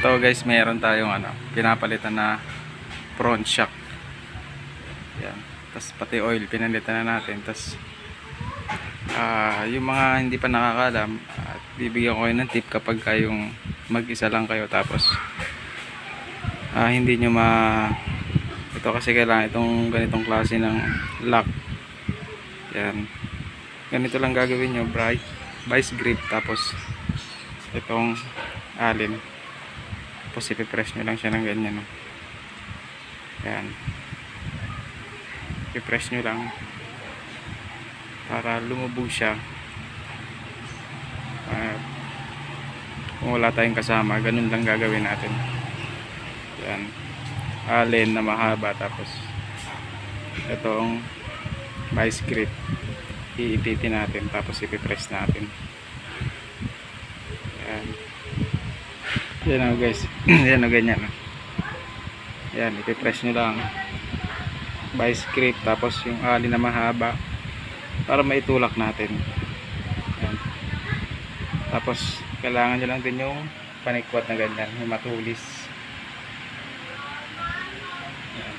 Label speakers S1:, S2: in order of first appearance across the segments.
S1: Ito guys, mayroon tayong ano, pinapalitan na front shock. Yan. Tapos pati oil, pinalitan na natin. Tapos ah yung mga hindi pa nakakalam, at bibigyan ko kayo ng tip kapag kayong mag-isa lang kayo tapos ah hindi nyo ma ito kasi kailangan itong ganitong klase ng lock yan ganito lang gagawin nyo vice grip tapos itong alin tapos ipipress nyo lang siya ng ganyan no? yan ipipress nyo lang. Para lumubog siya. At kung wala tayong kasama ganun lang gagawin natin. Yan allen na mahaba tapos itong vice grip. Iipitin natin tapos ipipress natin. Yan yan o guys. Yan o ganyan. Yan ipipress nyo lang vice grip tapos yung allen na mahaba para maitulak natin. Yan. Tapos kailangan nyo lang din yung panikwat na ganyan yung matulis. Yan.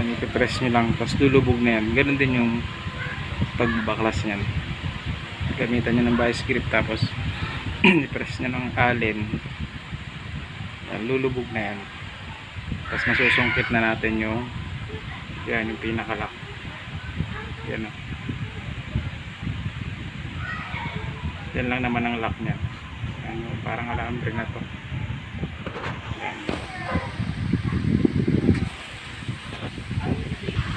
S1: Yan ipipress nyo lang tapos lulubog na yan. Ganun din yung pagbaklas nyan gamitan nyo ng vice grip tapos i-press nyo ng allen yan, lulubog na yan. Tapos masusungkit na natin yung yan yung pinakalak yan o yan lang naman ang lock niya. Yan, yung parang alambre na to. Yan.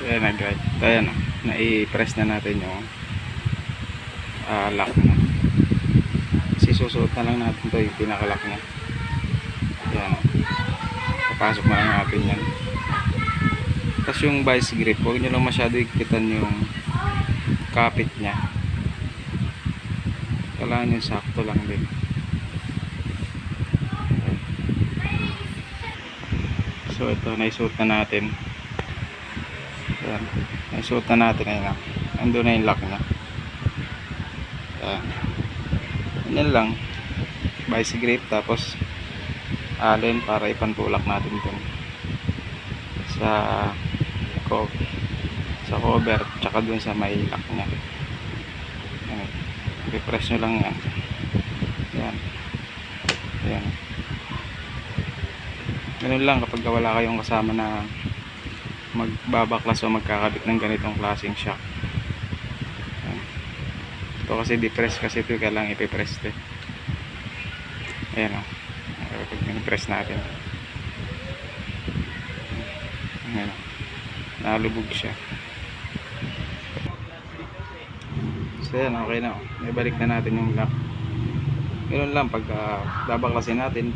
S1: Yan na guys. Ito yan o na-i-press na natin yung ah, lock na kasi susuot na lang natin to yung pinakalock niya yan papasok na lang natin yan. Tapos yung vice grip huwag nyo lang masyado ikitan yung kapit niya. Kailangan yung sakto lang din. So ito naisuot na natin. Yan naisuot na natin ayun ando na yung lock na yan yan lang. Vice grip tapos allen para ipantulak natin dun. Sa co sa cover tsaka dun sa may lock nya yan. I-press nyo lang yan. Yan. Yan. Ganun lang kapag wala kayong kasama na magbabaklas o magkakabit ng ganitong klaseng shock. Ito kasi depress kasi ito kailangan ipipress ito ayan o pag press natin. Ayan o nalubog siya. So yan okay na o may balik na natin yung lock. Ganoon lang pag uh, babaklasin natin.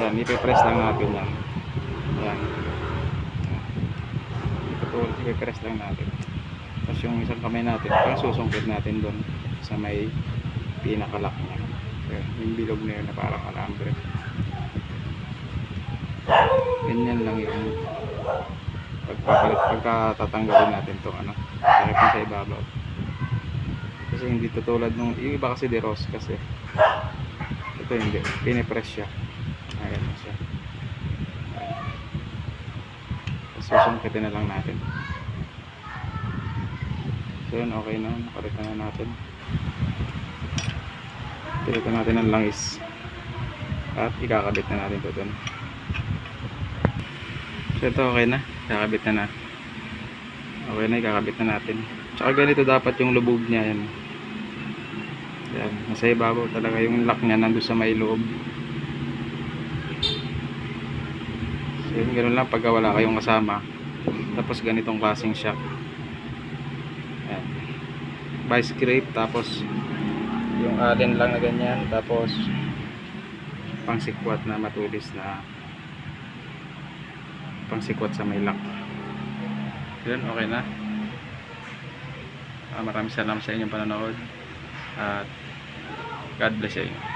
S1: Yan ipipress lang natin yan. Yan ipipress lang natin tapos yung isang kamay natin parang susungkit natin doon sa may pinakalock niya yan, yung bilog na yun na parang alambre ganyan lang yung pagpapalit pagkatatanggalin natin to ano na sa ibabaw. Kasi hindi tutulad nung yung iba kasi de rose kasi. Ito hindi pinipress siya. Ayan na siya. Susungkitin na lang natin so okay na. Nakalitan na natin. Pilitan natin ang langis. At ikakabit na natin ito dun. So ito okay na. Kakabit na na. Okay na ikakabit na natin. Tsaka ganito dapat yung lubog niya yan. Yan nasa ibabaw talaga yung lock niya nandun sa may loob. So yun ganun lang pagka wala kayong kasama. Tapos ganitong klaseng shock vice grip tapos yung allen lang na ganyan tapos pangsikwat na matulis na pangsikwat sa may lock. Yun okay na. Ah, maraming salamat sa inyong panonood at God bless inyo